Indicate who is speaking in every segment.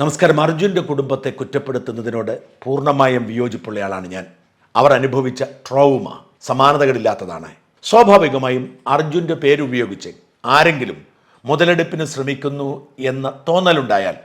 Speaker 1: നമസ്കാരം. അർജുന്റെ കുടുംബത്തെ കുറ്റപ്പെടുത്തുന്നതിനോട് പൂർണമായും വിയോജിപ്പുള്ളയാളാണ് ഞാൻ. അവർ അനുഭവിച്ച ട്രോവുമ സമാനതകളില്ലാത്തതാണ്. സ്വാഭാവികമായും അർജുന്റെ പേരുപയോഗിച്ച് ആരെങ്കിലും മുതലെടുപ്പിന് ശ്രമിക്കുന്നു എന്ന തോന്നലുണ്ടായാൽ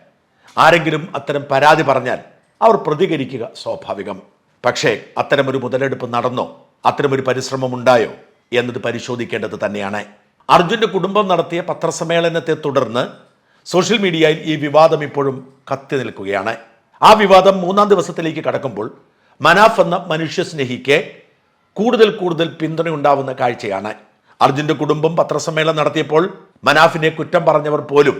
Speaker 1: ആരെങ്കിലും അത്തരം പരാതി പറഞ്ഞാൽ അവർ പ്രതികരിക്കുക സ്വാഭാവികം. പക്ഷേ അത്തരമൊരു മുതലെടുപ്പ് നടന്നോ അത്തരമൊരു പരിശ്രമം ഉണ്ടായോ എന്നത് പരിശോധിക്കേണ്ടത് തന്നെയാണ്. അർജുന്റെ കുടുംബം നടത്തിയ പത്രസമ്മേളനത്തെ തുടർന്ന് സോഷ്യൽ മീഡിയയിൽ ഈ വിവാദം ഇപ്പോഴും കത്തി നിൽക്കുകയാണ്. ആ വിവാദം മൂന്നാം ദിവസത്തിലേക്ക് കടക്കുമ്പോൾ മനാഫ് എന്ന മനുഷ്യസ്നേഹിക്ക് കൂടുതൽ കൂടുതൽ പിന്തുണയുണ്ടാവുന്ന കാഴ്ചയാണ്. അർജുന്റെ കുടുംബം പത്രസമ്മേളനം നടത്തിയപ്പോൾ മനാഫിനെ കുറ്റം പറഞ്ഞവർ പോലും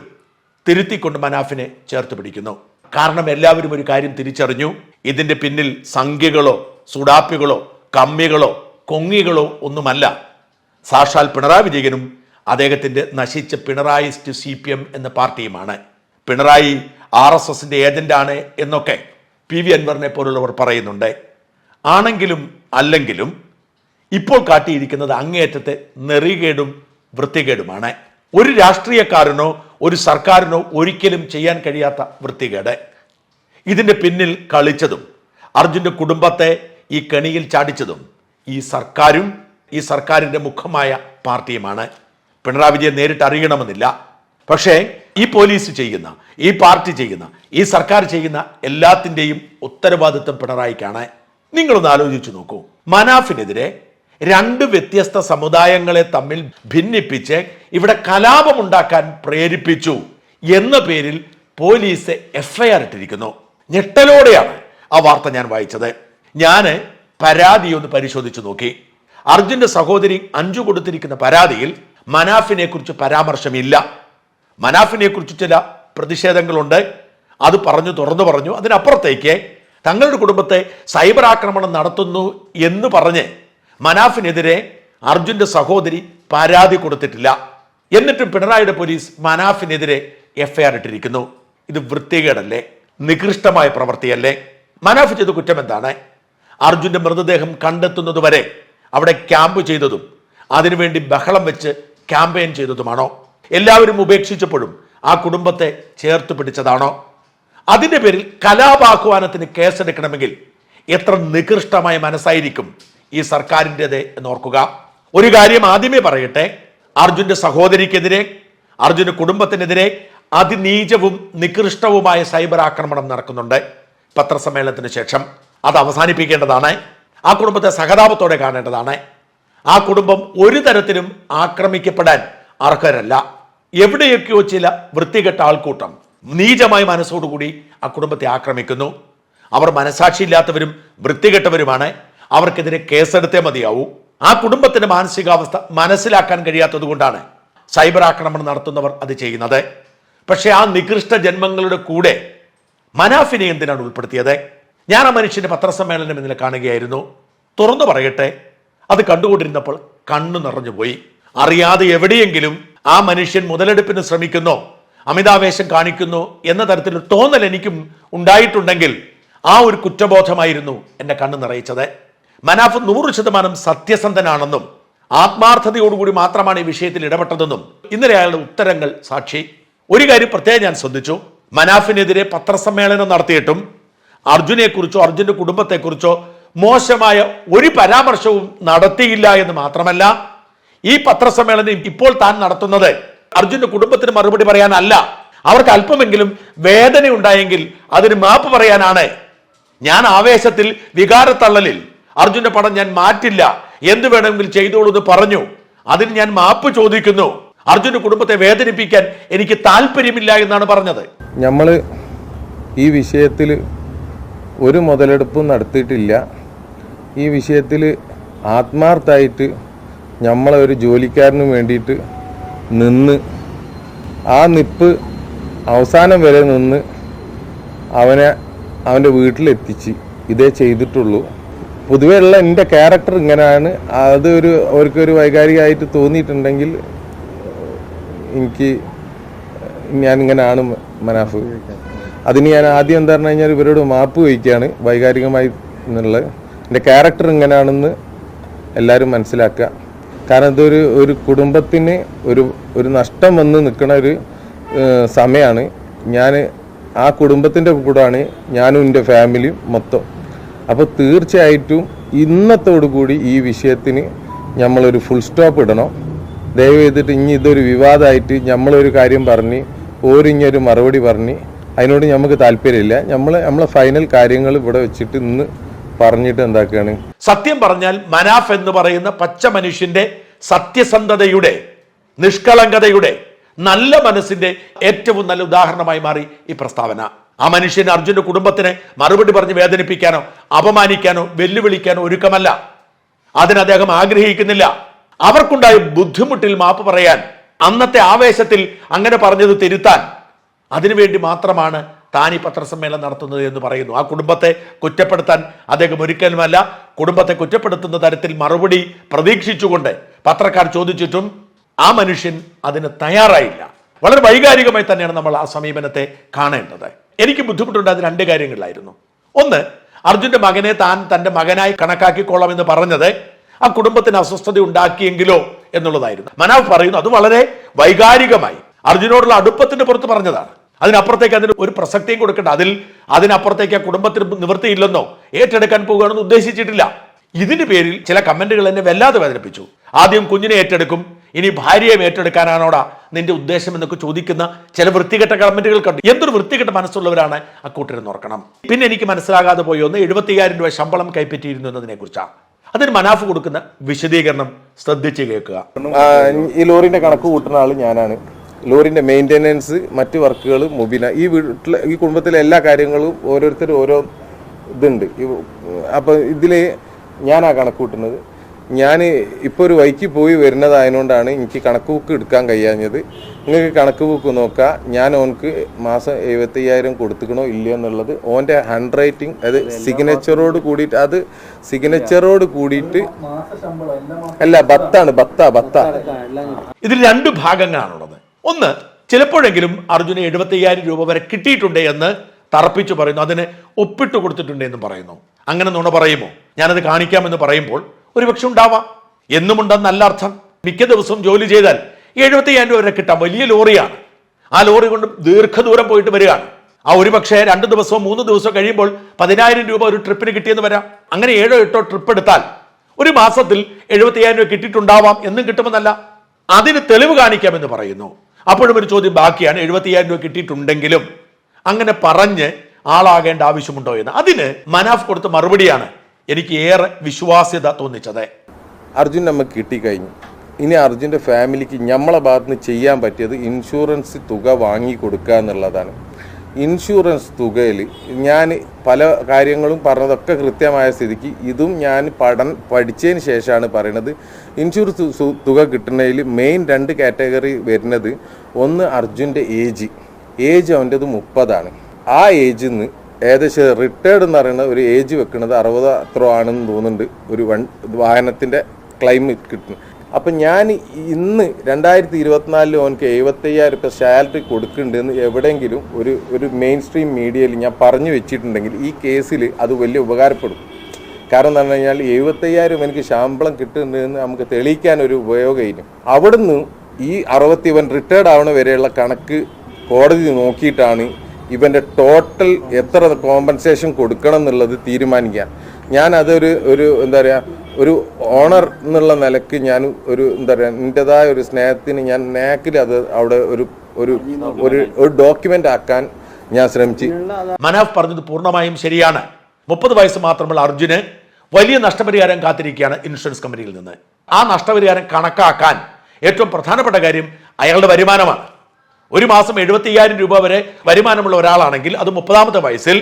Speaker 1: തിരുത്തിക്കൊണ്ട് മനാഫിനെ ചേർത്ത് പിടിക്കുന്നു. കാരണം എല്ലാവരും ഒരു കാര്യം തിരിച്ചറിഞ്ഞു. ഇതിന്റെ പിന്നിൽ സംഖ്യകളോ സുഡാപ്പികളോ കമ്മികളോ കൊങ്ങികളോ ഒന്നുമല്ല. സാക്ഷാൽ പിണറായി വിജയനും അദ്ദേഹത്തിന്റെ നശിച്ച പിണറായിസ്റ്റ് സി പി എം എന്ന പാർട്ടിയുമാണ്. പിണറായി ആർ എസ് എസിന്റെ ഏജന്റാണ് എന്നൊക്കെ പി വി അൻവറിനെ പോലുള്ളവർ പറയുന്നുണ്ട്. ആണെങ്കിലും അല്ലെങ്കിലും ഇപ്പോൾ കാട്ടിയിരിക്കുന്നത് അങ്ങേയറ്റത്തെ നെറികേടും വൃത്തികേടുമാണ്. ഒരു രാഷ്ട്രീയക്കാരനോ ഒരു സർക്കാരിനോ ഒരിക്കലും ചെയ്യാൻ കഴിയാത്ത വൃത്തികേട്. ഇതിന്റെ പിന്നിൽ കളിച്ചതും അർജുന്റെ കുടുംബത്തെ ഈ കെണിയിൽ ചാടിച്ചതും ഈ സർക്കാരും ഈ സർക്കാരിന്റെ മുഖമായ പാർട്ടിയുമാണ്. പിണറായി വിജയൻ നേരിട്ട് അറിയണമെന്നില്ല. പക്ഷേ ഈ പോലീസ് ചെയ്യുന്ന ഈ പാർട്ടി ചെയ്യുന്ന ഈ സർക്കാർ ചെയ്യുന്ന എല്ലാത്തിന്റെയും ഉത്തരവാദിത്വം പിണറായിക്കാണ്. നിങ്ങളൊന്ന് ആലോചിച്ചു നോക്കൂ. മനാഫിനെതിരെ രണ്ട് വ്യത്യസ്ത സമുദായങ്ങളെ തമ്മിൽ ഭിന്നിപ്പിച്ച് ഇവിടെ കലാപമുണ്ടാക്കാൻ പ്രേരിപ്പിച്ചു എന്ന പേരിൽ പോലീസ് എഫ്ഐആർ ഇട്ടിരിക്കുന്നു. ഞെട്ടലോടെയാണ് ആ വാർത്ത ഞാൻ വായിച്ചത്. ഞാൻ പരാതി ഒന്ന് പരിശോധിച്ചു നോക്കി. അർജുന്റെ സഹോദരി അഞ്ചു കൊടുത്തിരിക്കുന്ന പരാതിയിൽ മനാഫിനെ കുറിച്ച് പരാമർശമില്ല. മനാഫിനെ കുറിച്ച് ചില പ്രതിഷേധങ്ങളുണ്ട്. അത് പറഞ്ഞു തുറന്നു പറഞ്ഞു. അതിനപ്പുറത്തേക്ക് തങ്ങളുടെ കുടുംബത്തെ സൈബർ ആക്രമണം നടത്തുന്നു എന്ന് പറഞ്ഞ് മനാഫിനെതിരെ അർജുന്റെ സഹോദരി പരാതി കൊടുത്തിട്ടില്ല. എന്നിട്ടും പിണറായിയുടെ പോലീസ് മനാഫിനെതിരെ എഫ്ഐആർ ഇട്ടിരിക്കുന്നു. ഇത് വൃത്തികേടല്ലേ? നികൃഷ്ടമായ പ്രവൃത്തിയല്ലേ? മനാഫ് ചെയ്ത കുറ്റം എന്താണ്? അർജുന്റെ മൃതദേഹം കണ്ടെത്തുന്നതുവരെ അവിടെ ക്യാമ്പ് ചെയ്തതും അതിനുവേണ്ടി ബഹളം വെച്ച് ക്യാമ്പയിൻ ചെയ്തതുമാണോ? എല്ലാവരും ഉപേക്ഷിച്ചപ്പോഴും ആ കുടുംബത്തെ ചേർത്ത് പിടിച്ചതാണോ? അതിന്റെ പേരിൽ കലാപാഹ്വാനത്തിന് കേസെടുക്കണമെങ്കിൽ എത്ര നികൃഷ്ടമായ മനസ്സായിരിക്കും ഈ സർക്കാരിന്റെത് എന്നോർക്കുക. ഒരു കാര്യം ആദ്യമേ പറയട്ടെ. അർജുന്റെ സഹോദരിക്കെതിരെ അർജുന്റെ കുടുംബത്തിനെതിരെ അതിനീചവും നികൃഷ്ടവുമായ സൈബർ ആക്രമണം നടക്കുന്നുണ്ട്. പത്രസമ്മേളനത്തിന് ശേഷം. അത് അവസാനിപ്പിക്കേണ്ടതാണ്. ആ കുടുംബത്തെ സഹതാപത്തോടെ കാണേണ്ടതാണ്. ആ കുടുംബം ഒരു തരത്തിലും ആക്രമിക്കപ്പെടാൻ അർഹരല്ല. എവിടെയൊക്കെയോ ചില വൃത്തികെട്ട ആൾക്കൂട്ടം നീചമായ മനസ്സോടുകൂടി ആ കുടുംബത്തെ ആക്രമിക്കുന്നു. അവർ മനസാക്ഷിയില്ലാത്തവരും വൃത്തികെട്ടവരുമാണ്. അവർക്കെതിരെ കേസെടുത്തേ മതിയാവൂ. ആ കുടുംബത്തിന്റെ മാനസികാവസ്ഥ മനസ്സിലാക്കാൻ കഴിയാത്തത് കൊണ്ടാണ് സൈബർ ആക്രമണം നടത്തുന്നവർ അത് ചെയ്യുന്നത്. പക്ഷേ ആ നികൃഷ്ട ജന്മങ്ങളുടെ കൂടെ മനാഫിനെ എന്തിനാണ് ഉൾപ്പെടുത്തിയത്? ഞാൻ ആ മനുഷ്യന്റെ പത്രസമ്മേളനം ഇന്നലെ കാണുകയായിരുന്നു. തുറന്നു പറയട്ടെ. അത് കണ്ടുകൊണ്ടിരുന്നപ്പോൾ കണ്ണു നിറഞ്ഞു പോയി. അറിയാതെ എവിടെയെങ്കിലും ആ മനുഷ്യൻ മുതലെടുപ്പിന് ശ്രമിക്കുന്നോ അമിതാവേശം കാണിക്കുന്നു എന്ന തരത്തിലൊരു തോന്നൽ എനിക്കും ഉണ്ടായിട്ടുണ്ടെങ്കിൽ ആ ഒരു കുറ്റബോധമായിരുന്നു എന്റെ കണ്ണ് നിറയിച്ചത്. മനാഫ് നൂറ് ശതമാനം സത്യസന്ധനാണെന്നും ആത്മാർത്ഥതയോടുകൂടി മാത്രമാണ് ഈ വിഷയത്തിൽ ഇടപെട്ടതെന്നും ഇന്നലെ അയാളുടെ ഉത്തരങ്ങൾ സാക്ഷി. ഒരു കാര്യം പ്രത്യേകം ഞാൻ ശ്രദ്ധിച്ചു. മനാഫിനെതിരെ പത്രസമ്മേളനം നടത്തിയിട്ടും അർജുനെക്കുറിച്ചോ അർജുന്റെ കുടുംബത്തെക്കുറിച്ചോ മോശമായ ഒരു പരാമർശവും നടത്തിയില്ല എന്ന് മാത്രമല്ല ഈ പത്രസമ്മേളനം ഇപ്പോൾ താൻ നടത്തുന്നത് അർജുന്റെ കുടുംബത്തിന് മറുപടി പറയാനല്ല. അവർക്ക് അല്പമെങ്കിലും വേദന ഉണ്ടായെങ്കിൽ അതിന് മാപ്പ് പറയാനാണ്. ഞാൻ ആവേശത്തിൽ വികാരത്തള്ളലിൽ അർജുന്റെ പടം ഞാൻ മാറ്റില്ല. എന്ത് വേണമെങ്കിൽ ചെയ്തോളൂ എന്ന് പറഞ്ഞു. അതിന് ഞാൻ മാപ്പ് ചോദിക്കുന്നു. അർജുന്റെ കുടുംബത്തെ വേദനിപ്പിക്കാൻ എനിക്ക് താല്പര്യമില്ല എന്നാണ് പറഞ്ഞത്.
Speaker 2: നമ്മൾ ഈ വിഷയത്തിൽ ഒരു മുതലെടുപ്പും നടത്തിയിട്ടില്ല. ഈ വിഷയത്തിൽ ആത്മാർത്ഥമായിട്ട് നമ്മളെ ഒരു ജോലിക്കാരന് വേണ്ടിയിട്ട് നിന്ന് ആ നിപ്പ് അവസാനം വരെ നിന്ന് അവനെ അവന്റെ വീട്ടിലെത്തിച്ച് ഇതേ ചെയ്തിട്ടുള്ളൂ. പൊതുവേ ഉള്ള എന്റെ ക്യാരക്ടർ ഇങ്ങനെയാണ്. അത് ഒരു അവർക്കൊരു വൈകാരികമായിട്ട് തോന്നിയിട്ടുണ്ടെങ്കിൽ എനിക്ക് ഞാൻ ഇങ്ങനെയാണ് മനാഫ്. അതിന് ഞാൻ ആദ്യം എന്താ പറഞ്ഞു കഴിഞ്ഞാൽ ഇവരോട് മാപ്പ് ചോദിക്കുകയാണ് വൈകാരികമായി എന്നുള്ളത്. എന്റെ ക്യാരക്ടർ ഇങ്ങനെയാണെന്ന് എല്ലാവരും മനസ്സിലാക്കുക. കാരണം ഇതൊരു ഒരു കുടുംബത്തിന് ഒരു ഒരു നഷ്ടം വന്ന് നിൽക്കുന്ന ഒരു സമയമാണ് ഞാൻ ആ കുടുംബത്തിന്റെ കൂടാണ് ഞാനും എന്റെ ഫാമിലിയും മൊത്തം. അപ്പോൾ തീർച്ചയായിട്ടും ഇന്നത്തോടു കൂടി ഈ വിഷയത്തിന് നമ്മളൊരു ഫുൾ സ്റ്റോപ്പ് ഇടണം. ദയവ് ചെയ്തിട്ട് ഇനി ഇതൊരു വിവാദമായിട്ട് നമ്മളൊരു കാര്യം പറഞ്ഞ് ഓരിഞ്ഞൊരു മറുപടി പറഞ്ഞ് അതിനോട് നമുക്ക് താല്പര്യമില്ല. നമ്മൾ നമ്മളെ ഫൈനൽ കാര്യങ്ങൾ ഇവിടെ വെച്ചിട്ട് ഇന്ന് പറഞ്ഞിട്ട് എന്താക്കുകയാണ്
Speaker 1: സത്യം പറഞ്ഞാൽ മനാഫ് എന്ന് പറയുന്ന പച്ച മനുഷ്യന്റെ സത്യസന്ധതയുടെ നിഷ്കളങ്കതയുടെ നല്ല മനസ്സിന്റെ ഏറ്റവും നല്ല ഉദാഹരണമായി മാറി ഈ പ്രസ്താവന. ആ മനുഷ്യൻ അർജുന്റെ കുടുംബത്തിനെ മറുപടി പറഞ്ഞ് വേദനിപ്പിക്കാനോ അപമാനിക്കാനോ വെല്ലുവിളിക്കാനോ ഒരുക്കമല്ല. അതിന് അദ്ദേഹം ആഗ്രഹിക്കുന്നില്ല. അവർക്കുണ്ടായ ബുദ്ധിമുട്ടിൽ മാപ്പ് പറയാൻ അന്നത്തെ ആവേശത്തിൽ അങ്ങനെ പറഞ്ഞത് തിരുത്താൻ. അതിനുവേണ്ടി മാത്രമാണ് താൻ ഈ പത്രസമ്മേളനം നടത്തുന്നത് എന്ന് പറയുന്നു. ആ കുടുംബത്തെ കുറ്റപ്പെടുത്താൻ അദ്ദേഹം ഒരിക്കലുമല്ല കുടുംബത്തെ കുറ്റപ്പെടുത്തുന്ന തരത്തിൽ മറുപടി പ്രതീക്ഷിച്ചുകൊണ്ട് പത്രക്കാർ ചോദിച്ചിട്ടും ആ മനുഷ്യൻ അതിന് തയ്യാറായില്ല. വളരെ വൈകാരികമായി തന്നെയാണ് നമ്മൾ ആ സമീപനത്തെ കാണേണ്ടത്. എനിക്ക് ബുദ്ധിമുട്ടുണ്ട് രണ്ട് കാര്യങ്ങളിലായിരുന്നു. ഒന്ന് അർജുന്റെ മകനെ താൻ തന്റെ മകനായി കണക്കാക്കിക്കോളാം എന്ന് പറഞ്ഞത് ആ കുടുംബത്തിന് അസ്വസ്ഥത ഉണ്ടാക്കിയെങ്കിലോ എന്നുള്ളതായിരുന്നു. മനാഫ് പറയുന്നു അത് വളരെ വൈകാരികമായി. അർജുനോടുള്ള അടുപ്പത്തിന് പുറത്ത് പറഞ്ഞതാണ്. അതിനപ്പുറത്തേക്ക് അതിന് ഒരു പ്രസക്തിയും കൊടുക്കേണ്ട. അതിൽ അതിനപ്പുറത്തേക്ക് ആ കുടുംബത്തിന് നിവൃത്തിയില്ലെന്നോ ഏറ്റെടുക്കാൻ പോകുകയാണെന്ന് ഉദ്ദേശിച്ചിട്ടില്ല. ഇതിന്റെ പേരിൽ ചില കമന്റുകൾ എന്നെ വല്ലാതെ വേദനിപ്പിച്ചു. ആദ്യം കുഞ്ഞിനെ ഏറ്റെടുക്കും ഇനി ഭാര്യയെ ഏറ്റെടുക്കാനാണോടാ നിന്റെ ഉദ്ദേശം എന്നൊക്കെ ചോദിക്കുന്ന ചില വൃത്തികെട്ട കമന്റുകൾ കണ്ടു. എന്തൊരു വൃത്തികെട്ട മനസ്സുള്ളവരാണ് ആ കൂട്ടരെന്ന് ഓർക്കണം. പിന്നെ എനിക്ക് മനസ്സിലാകാതെ പോയി ഒന്ന് എഴുപത്തിയ്യായിരം രൂപ ശമ്പളം കൈപ്പറ്റിയിരുന്നു എന്നതിനെ കുറിച്ചാണ് അതിന് മനാഫ് കൊടുക്കുന്ന വിശദീകരണം ശ്രദ്ധിച്ച് കേൾക്കുക.
Speaker 2: ഈ ലോറിന്റെ കണക്ക് കൂട്ടുന്ന ആൾ ഞാനാണ്. ലോറിന്റെ മെയിന്റെനൻസ് മറ്റ് വർക്കുകൾ മുബിന ഈ വീട്ടിലെ ഈ കുടുംബത്തിലെ എല്ലാ കാര്യങ്ങളും ഓരോരുത്തരും ഓരോ ഇതുണ്ട്. അപ്പോൾ ഇതിൽ ഇതിൽ ഞാനാ കണക്ക് കൂട്ടുന്നത് ഞാൻ ഇപ്പോൾ ഒരു വൈക്ക് പോയി വരുന്നതായതുകൊണ്ടാണ് എനിക്ക് കണക്ക് ബുക്ക് എടുക്കാൻ കഴിയാഞ്ഞത്. നിങ്ങൾക്ക് കണക്ക് ബുക്ക് നോക്കാം. ഞാൻ ഓൻക്ക് മാസം എഴുപത്തയ്യായിരം കൊടുത്തുക്കണോ ഇല്ലയോ എന്നുള്ളത് ഓന്റെ ഹാൻഡ് റൈറ്റിംഗ് അത് സിഗ്നേച്ചറോട് കൂടിയിട്ട് അത് സിഗ്നേച്ചറോട് കൂടിയിട്ട് അല്ല ബത്താണ് ബത്ത ബത്ത.
Speaker 1: ഇതിൽ രണ്ട് ഭാഗങ്ങളാണുള്ളത്. ഒന്ന് ചിലപ്പോഴെങ്കിലും അർജുന് എഴുപത്തയ്യായിരം രൂപ വരെ കിട്ടിയിട്ടുണ്ട് എന്ന് തറപ്പിച്ചു പറയുന്നു. അതിന് ഒപ്പിട്ട് കൊടുത്തിട്ടുണ്ട് എന്ന് പറയുന്നു. അങ്ങനെ നുണ പറയുമോ? ഞാനത് കാണിക്കാമെന്ന് പറയുമ്പോൾ ഒരുപക്ഷെ ഉണ്ടാവാം. എന്നുമുണ്ടെന്നല്ല അർത്ഥം. മിക്ക ദിവസവും ജോലി ചെയ്താൽ എഴുപത്തയ്യായിരം രൂപ വരെ കിട്ടാം വലിയ ലോറിയാണ്. ആ ലോറി കൊണ്ട് ദീർഘദൂരം പോയിട്ട് വരികയാണ്. ആ ഒരു പക്ഷേ രണ്ട് ദിവസമോ മൂന്ന് ദിവസമോ കഴിയുമ്പോൾ പതിനായിരം രൂപ ഒരു ട്രിപ്പിന് കിട്ടിയെന്ന് വരാം. അങ്ങനെ ഏഴോ എട്ടോ ട്രിപ്പ് എടുത്താൽ ഒരു മാസത്തിൽ എഴുപത്തയ്യായിരം രൂപ കിട്ടിയിട്ടുണ്ടാവാം എന്നും കിട്ടുമെന്നല്ല. അതിന് തെളിവ് കാണിക്കാമെന്ന് പറയുന്നു. അപ്പോഴും ഒരു ചോദ്യം ബാക്കിയാണ്. എഴുപത്തിയ്യായിരം രൂപ കിട്ടിയിട്ടുണ്ടെങ്കിലും അങ്ങനെ പറഞ്ഞ് ആളാകേണ്ട ആവശ്യമുണ്ടോ എന്ന്. അതിന് മനാഫ് കൊടുത്ത മറുപടിയാണ് എനിക്ക് ഏറെ വിശ്വാസ്യത തോന്നിച്ചത്.
Speaker 2: അർജുൻ നമുക്ക് കിട്ടിക്കഴിഞ്ഞു. ഇനി അർജുന്റെ ഫാമിലിക്ക് നമ്മളെ ഭാഗത്ത് നിന്ന് ചെയ്യാൻ പറ്റിയത് ഇൻഷുറൻസ് തുക വാങ്ങി കൊടുക്കുക എന്നുള്ളതാണ് ഇൻഷുറൻസ് തുകയിൽ ഞാൻ പല കാര്യങ്ങളും പറഞ്ഞതൊക്കെ കൃത്യമായ സ്ഥിതിക്ക് ഇതും ഞാൻ പഠൻ പഠിച്ചതിന് ശേഷമാണ് പറയുന്നത്. ഇൻഷുറൻസ് തുക കിട്ടുന്നതിൽ മെയിൻ രണ്ട് കാറ്റഗറി വരുന്നത് ഒന്ന് അർജുന്റെ ഏജ് ഏജ് അവന്റെത് മുപ്പതാണ്. ആ ഏജിൽ നിന്ന് ഏകദേശം റിട്ടയർഡ് എന്ന് പറയുന്ന ഒരു ഏജ് വെക്കുന്നത് അറുപത് അത്ര ആണെന്ന് തോന്നുന്നുണ്ട്. ഒരു വൺ വാഹനത്തിന്റെ ക്ലൈം കിട്ടുന്നു അപ്പം ഞാൻ ഇന്ന് രണ്ടായിരത്തി ഇരുപത്തിനാലിൽ ഓനക്ക് എഴുപത്തയ്യായിരം രൂപ സാലറി കൊടുക്കുന്നുണ്ടെന്ന് എവിടെയെങ്കിലും ഒരു ഒരു മെയിൻ സ്ട്രീം മീഡിയയിൽ ഞാൻ പറഞ്ഞു വെച്ചിട്ടുണ്ടെങ്കിൽ ഈ കേസിൽ അത് വലിയ ഉപകാരപ്പെടും. കാരണം എന്ന് പറഞ്ഞു കഴിഞ്ഞാൽ എഴുപത്തയ്യായിരം എനിക്ക് ശമ്പളം കിട്ടുന്നുണ്ടെന്ന് നമുക്ക് തെളിയിക്കാൻ ഒരു ഉപയോഗമില്ല. അവിടുന്ന് ഈ അറുപത്തി ഇവൻ റിട്ടയർഡ് ആവണ വരെയുള്ള കണക്ക് കോടതി നോക്കിയിട്ടാണ് ഇവന്റെ ടോട്ടൽ എത്ര കോമ്പൻസേഷൻ കൊടുക്കണം എന്നുള്ളത് തീരുമാനിക്കാൻ ഞാൻ അതൊരു ഒരു എന്താ പറയുക ഒരു ഓണർ എന്നുള്ള നിലയ്ക്ക് ഞാൻ ഒരു എന്താ പറയുക എന്റെതായ ഒരു സ്നേഹത്തിന് ഞാൻ നാക്കിൽ അത് അവിടെ ഒരു ഒരു ഒരു ഡോക്യുമെന്റ് ആക്കാൻ ഞാൻ ശ്രമിച്ചു.
Speaker 1: മനാഫ് പറഞ്ഞത് പൂർണമായും ശരിയാണ്. മുപ്പത് വയസ്സ് മാത്രമുള്ള അർജുന് വലിയ നഷ്ടപരിഹാരം കാത്തിരിക്കുകയാണ് ഇൻഷുറൻസ് കമ്പനിയിൽ നിന്ന്. ആ നഷ്ടപരിഹാരം കണക്കാക്കാൻ ഏറ്റവും പ്രധാനപ്പെട്ട കാര്യം അയാളുടെ വരുമാനമാണ്. ഒരു മാസം എഴുപത്തി അയ്യായിരം രൂപ വരെ വരുമാനമുള്ള ഒരാളാണെങ്കിൽ അത് മുപ്പതാമത്തെ വയസ്സിൽ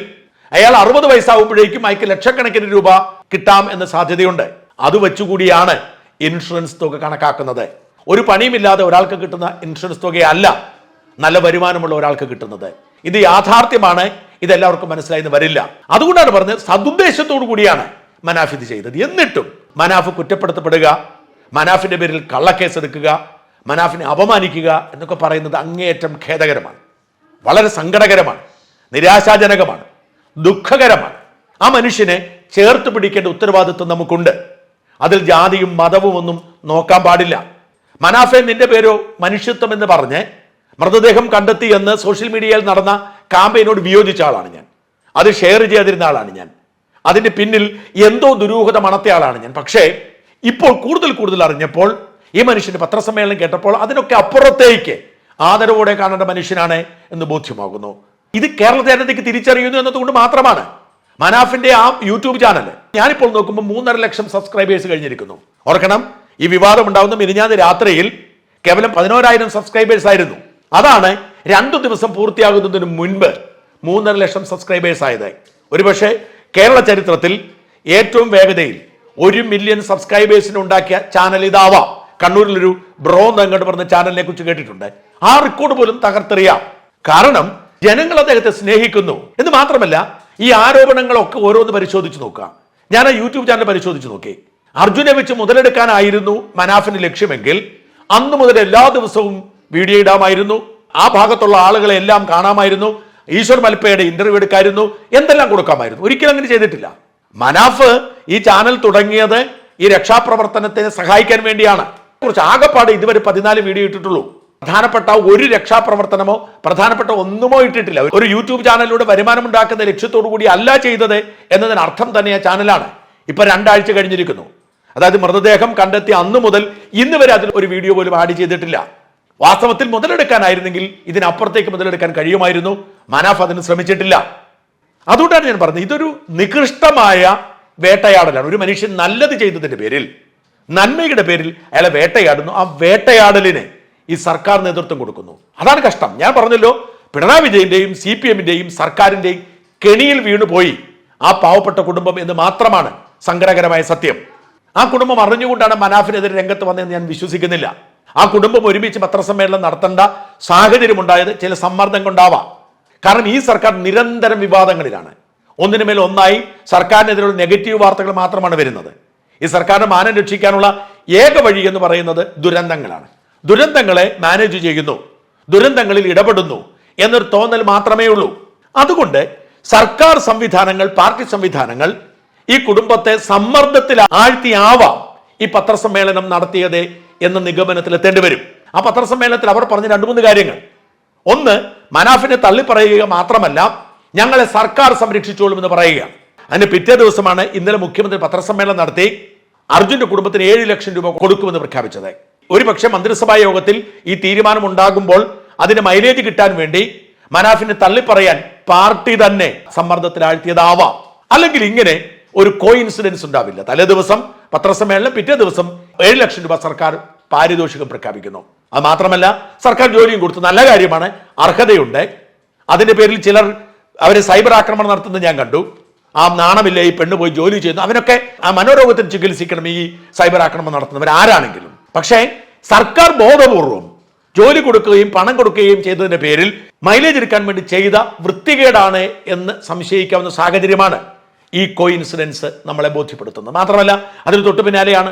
Speaker 1: അയാൾ അറുപത് വയസ്സാകുമ്പോഴേക്കും അയാൾക്ക് ലക്ഷക്കണക്കിന് രൂപ കിട്ടാം എന്ന സാധ്യതയുണ്ട്. അത് വെച്ചുകൂടിയാണ് ഇൻഷുറൻസ് തുക കണക്കാക്കുന്നത്. ഒരു പണിയുമില്ലാതെ ഒരാൾക്ക് കിട്ടുന്ന ഇൻഷുറൻസ് തുകയല്ല നല്ല വരുമാനമുള്ള ഒരാൾക്ക് കിട്ടുന്നത്. ഇത് യാഥാർത്ഥ്യമാണ്. ഇതെല്ലാവർക്കും മനസ്സിലായി വരില്ല. അതുകൊണ്ടാണ് പറഞ്ഞത് സതുദ്ദേശത്തോടു കൂടിയാണ് മനാഫ് ഇത് ചെയ്തത്. എന്നിട്ടും മനാഫ് കുറ്റപ്പെടുത്തപ്പെടുക മനാഫിന്റെ പേരിൽ കള്ളക്കേസ് എടുക്കുക മനാഫിനെ അപമാനിക്കുക എന്നൊക്കെ പറയുന്നത് അങ്ങേയറ്റം ഖേദകരമാണ്. വളരെ സങ്കടകരമാണ്. നിരാശാജനകമാണ്. ദുഃഖകരമാണ്. ആ മനുഷ്യനെ ചേർത്ത് പിടിക്കേണ്ട ഉത്തരവാദിത്വം നമുക്കുണ്ട്. അതിൽ ജാതിയും മതവും ഒന്നും നോക്കാൻ പാടില്ല. മനാഫെ നിന്റെ പേരോ മനുഷ്യത്വം എന്ന് പറഞ്ഞ് മൃതദേഹം കണ്ടെത്തി എന്ന് സോഷ്യൽ മീഡിയയിൽ നടന്ന കാമ്പയിനോട് വിയോജിച്ച ആളാണ് ഞാൻ. അത് ഷെയർ ചെയ്തിരുന്ന ആളാണ് ഞാൻ. അതിന്റെ പിന്നിൽ എന്തോ ദുരൂഹത മണത്തിയ ആളാണ് ഞാൻ. പക്ഷേ ഇപ്പോൾ കൂടുതൽ കൂടുതൽ അറിഞ്ഞപ്പോൾ ഈ മനുഷ്യന്റെ പത്രസമ്മേളനം കേട്ടപ്പോൾ അതിനൊക്കെ അപ്പുറത്തേക്ക് ആദരവോടെ കാണേണ്ട മനുഷ്യനാണ് എന്ന് ബോധ്യമാകുന്നു. ഇത് കേരള ജനതയ്ക്ക് തിരിച്ചറിയുന്നു എന്നതുകൊണ്ട് മാത്രമാണ്. മനാഫിന്റെ ആ യൂട്യൂബ് ചാനൽ ഞാനിപ്പോൾ നോക്കുമ്പോൾ മൂന്നര ലക്ഷം സബ്സ്ക്രൈബേഴ്സ് കഴിഞ്ഞിരിക്കുന്നു. ഓർക്കണം ഈ വിവാദം ഉണ്ടാകുന്ന മിനിഞ്ഞാന്ന് രാത്രിയിൽ കേവലം പതിനോരായിരം സബ്സ്ക്രൈബേഴ്സ് ആയിരുന്നു. അതാണ് രണ്ടു ദിവസം പൂർത്തിയാകുന്നതിന് മുൻപ് മൂന്നര ലക്ഷം സബ്സ്ക്രൈബേഴ്സ് ആയത്. ഒരുപക്ഷെ കേരള ചരിത്രത്തിൽ ഏറ്റവും വേഗതയിൽ ഒരു മില്യൺ സബ്സ്ക്രൈബേഴ്സിന് ഉണ്ടാക്കിയ ചാനൽ ഇതാവാം. കണ്ണൂരിലൊരു ബ്രോ എന്നങ്ങോട്ട് പറഞ്ഞ ചാനലിനെ കുറിച്ച് കേട്ടിട്ടുണ്ട്. ആ റെക്കോർഡ് പോലും തകർത്തെറിയാം. കാരണം ജനങ്ങൾ അദ്ദേഹത്തെ സ്നേഹിക്കുന്നു. എന്ന് മാത്രമല്ല ഈ ആരോപണങ്ങളൊക്കെ ഓരോന്ന് പരിശോധിച്ച് നോക്കുക ഞാൻ ആ യൂട്യൂബ് ചാനൽ പരിശോധിച്ച് നോക്കി. അർജുനെ വെച്ച് മുതലെടുക്കാനായിരുന്നു മനാഫിന് ലക്ഷ്യമെങ്കിൽ അന്ന് മുതൽ എല്ലാ ദിവസവും വീഡിയോ ഇടാമായിരുന്നു. ആ ഭാഗത്തുള്ള ആളുകളെ എല്ലാം കാണാമായിരുന്നു. ഈശ്വർ മൽപ്പയുടെ ഇന്റർവ്യൂ എടുക്കായിരുന്നു. എന്തെല്ലാം കൊടുക്കാമായിരുന്നു? ഒരിക്കലും അങ്ങനെ ചെയ്തിട്ടില്ല. മനാഫ് ഈ ചാനൽ തുടങ്ങിയത് ഈ രക്ഷാപ്രവർത്തനത്തെ സഹായിക്കാൻ വേണ്ടിയാണ്. കുറച്ച് ആകെപ്പാട് ഇതുവരെ പതിനാല് വീഡിയോ ഇട്ടിട്ടുള്ളൂ. പ്രധാനപ്പെട്ട ഒരു രക്ഷാപ്രവർത്തനമോ പ്രധാനപ്പെട്ട ഒന്നുമോ ഇട്ടിട്ടില്ല. ഒരു യൂട്യൂബ് ചാനലിലൂടെ വരുമാനം ഉണ്ടാക്കുന്ന ലക്ഷ്യത്തോടു കൂടി അല്ല ചെയ്തത് എന്നതിന് അർത്ഥം തന്നെ ആ ചാനലാണ്. ഇപ്പൊ രണ്ടാഴ്ച കഴിഞ്ഞിരിക്കുന്നു. അതായത് മൃതദേഹം കണ്ടെത്തി അന്നു മുതൽ ഇന്ന് വരെ അതിൽ ഒരു വീഡിയോ പോലും ആഡ് ചെയ്തിട്ടില്ല. വാസ്തവത്തിൽ മുതലെടുക്കാനായിരുന്നെങ്കിൽ ഇതിനപ്പുറത്തേക്ക് മുതലെടുക്കാൻ കഴിയുമായിരുന്നു. മനാഫ് അതിന് ശ്രമിച്ചിട്ടില്ല. അതുകൊണ്ടാണ് ഞാൻ പറഞ്ഞത് ഇതൊരു നികൃഷ്ടമായ വേട്ടയാടലാണ്. ഒരു മനുഷ്യൻ നല്ലത് ചെയ്തതിന്റെ പേരിൽ നന്മയുടെ പേരിൽ അയാളെ വേട്ടയാടുന്നു. ആ വേട്ടയാടലിന് ഈ സർക്കാർ നേതൃത്വം കൊടുക്കുന്നു. അതാണ് കഷ്ടം. ഞാൻ പറഞ്ഞല്ലോ പിണറായി വിജയന്റെയും സി പി എമ്മിന്റെയും സർക്കാരിന്റെയും കെണിയിൽ വീണുപോയി ആ പാവപ്പെട്ട കുടുംബം എന്ന് മാത്രമാണ് സങ്കടകരമായ സത്യം. ആ കുടുംബം അറിഞ്ഞുകൊണ്ടാണ് മനാഫിനെതിരെ രംഗത്ത് വന്നതെന്ന് ഞാൻ വിശ്വസിക്കുന്നില്ല. ആ കുടുംബം ഒരുമിച്ച് പത്രസമ്മേളനം നടത്തേണ്ട സാഹചര്യം ഉണ്ടായത് ചില സമ്മർദ്ദം കൊണ്ടാവാം. കാരണം ഈ സർക്കാർ നിരന്തരം വിവാദങ്ങളിലാണ്. ഒന്നിനു മേൽ ഒന്നായി സർക്കാരിനെതിരെയുള്ള നെഗറ്റീവ് വാർത്തകൾ മാത്രമാണ് വരുന്നത്. ഈ സർക്കാരിന്റെ മാനം രക്ഷിക്കാനുള്ള ഏക വഴി എന്ന് പറയുന്നത് ദുരന്തങ്ങളാണ്. ദുരന്തങ്ങളെ മാനേജ് ചെയ്യുന്നു. ദുരന്തങ്ങളിൽ ഇടപെടുന്നു എന്നൊരു തോന്നൽ മാത്രമേ ഉള്ളൂ. അതുകൊണ്ട് സർക്കാർ സംവിധാനങ്ങൾ പാർട്ടി സംവിധാനങ്ങൾ ഈ കുടുംബത്തെ സമ്മർദ്ദത്തിൽ ആഴ്ത്തിയാവാം ഈ പത്രസമ്മേളനം നടത്തിയത് എന്ന നിഗമനത്തിൽ എത്തേണ്ടി വരും. ആ പത്രസമ്മേളനത്തിൽ അവർ പറഞ്ഞ രണ്ട് മൂന്ന് കാര്യങ്ങൾ. ഒന്ന് മനാഫിനെ തള്ളിപ്പറയുക മാത്രമല്ല ഞങ്ങളെ സർക്കാർ സംരക്ഷിച്ചോളും എന്ന് പറയുക അതിന് പിറ്റേ ദിവസമാണ് ഇന്നലെ മുഖ്യമന്ത്രി പത്രസമ്മേളനം നടത്തി അർജുന്റെ കുടുംബത്തിന് ഏഴ് ലക്ഷം രൂപ കൊടുക്കുമെന്ന് പ്രഖ്യാപിച്ചത്. ഒരുപക്ഷെ മന്ത്രിസഭാ യോഗത്തിൽ ഈ തീരുമാനം ഉണ്ടാകുമ്പോൾ അതിന് മൈലേജ് കിട്ടാൻ വേണ്ടി മനാഫിനെ തള്ളിപ്പറയാൻ പാർട്ടി തന്നെ സമ്മർദ്ദത്തിലാഴ്ത്തിയതാവാം. അല്ലെങ്കിൽ ഇങ്ങനെ ഒരു കോ ഇൻസിഡൻസ് ഉണ്ടാവില്ല. തലേ ദിവസം പത്രസമ്മേളനം പിറ്റേ ദിവസം ഏഴ് ലക്ഷം രൂപ സർക്കാർ പാരിതോഷികം പ്രഖ്യാപിക്കുന്നു. അത് മാത്രമല്ല സർക്കാർ ജോലിയും കൊടുത്തു നല്ല കാര്യമാണ് അർഹതയുണ്ട്. അതിന്റെ പേരിൽ ചിലർ അവരെ സൈബർ ആക്രമണം നടത്തുന്നത് ഞാൻ കണ്ടു. ആ നാണമില്ല ഈ പെണ്ണ് പോയി ജോലി ചെയ്യുന്നു. അവനൊക്കെ ആ മനോരോഗത്തിന് ചികിത്സിക്കണം ഈ സൈബർ ആക്രമണം നടത്തുന്നവർ ആരാണെങ്കിലും പക്ഷേ സർക്കാർ ബോധപൂർവം ജോലി കൊടുക്കുകയും പണം കൊടുക്കുകയും ചെയ്തതിന്റെ പേരിൽ മൈലേജ് എടുക്കാൻ വേണ്ടി ചെയ്ത വൃത്തികേടാണ് എന്ന് സംശയിക്കാവുന്ന സാഹചര്യമാണ് ഈ കോ ഇൻസിഡൻസ് നമ്മളെ ബോധ്യപ്പെടുത്തുന്നത്. മാത്രമല്ല അതിന് തൊട്ടു പിന്നാലെയാണ്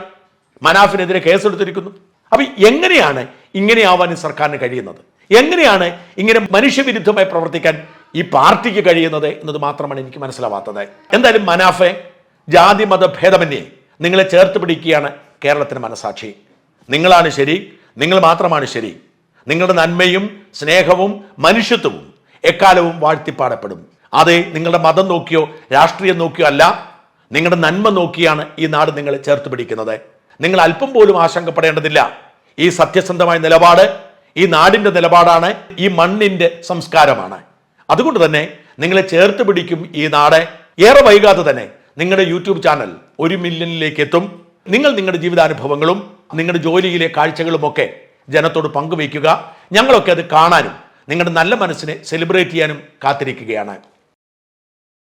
Speaker 1: മനാഫിനെതിരെ കേസെടുത്തിരിക്കുന്നു. അപ്പൊ എങ്ങനെയാണ് ഇങ്ങനെയാവാൻ സർക്കാരിന് കഴിയുന്നത്? എങ്ങനെയാണ് ഇങ്ങനെ മനുഷ്യവിരുദ്ധമായി പ്രവർത്തിക്കാൻ ഈ പാർട്ടിക്ക് കഴിയുന്നത് എന്നത് മാത്രമാണ് എനിക്ക് മനസ്സിലാവാത്തത്. എന്തായാലും മനാഫെ ജാതി മത ഭേദമന്യേ നിങ്ങളെ ചേർത്ത് പിടിക്കുകയാണ് കേരളത്തിന് മനസാക്ഷി. നിങ്ങളാണ് ശരി നിങ്ങൾ മാത്രമാണ് ശരി. നിങ്ങളുടെ നന്മയും സ്നേഹവും മനുഷ്യത്വവും എക്കാലവും വാഴ്ത്തിപ്പാടപ്പെടും. അത് നിങ്ങളുടെ മതം നോക്കിയോ രാഷ്ട്രീയം നോക്കിയോ അല്ല നിങ്ങളുടെ നന്മ നോക്കിയാണ് ഈ നാട് നിങ്ങളെ ചേർത്ത് പിടിക്കുന്നത്. നിങ്ങൾ അല്പം പോലും ആശങ്കപ്പെടേണ്ടതില്ല. ഈ സത്യസന്ധമായ നിലപാട് ഈ നാടിന്റെ നിലപാടാണ് ഈ മണ്ണിന്റെ സംസ്കാരമാണ്. അതുകൊണ്ട് തന്നെ നിങ്ങളെ ചേർത്ത് പിടിക്കും ഈ നാട്. ഏറെ വൈകാതെ തന്നെ നിങ്ങളുടെ യൂട്യൂബ് ചാനൽ ഒരു മില്യണിലേക്ക് എത്തും. നിങ്ങൾ നിങ്ങളുടെ ജീവിതാനുഭവങ്ങളും നിങ്ങളുടെ ജോലിയിലെ കാഴ്ചകളുമൊക്കെ ജനത്തോട് പങ്കുവയ്ക്കുക. ഞങ്ങളൊക്കെ അത് കാണാനും നിങ്ങളുടെ നല്ല മനസ്സിനെ സെലിബ്രേറ്റ് ചെയ്യാനും കാത്തിരിക്കുകയാണ്.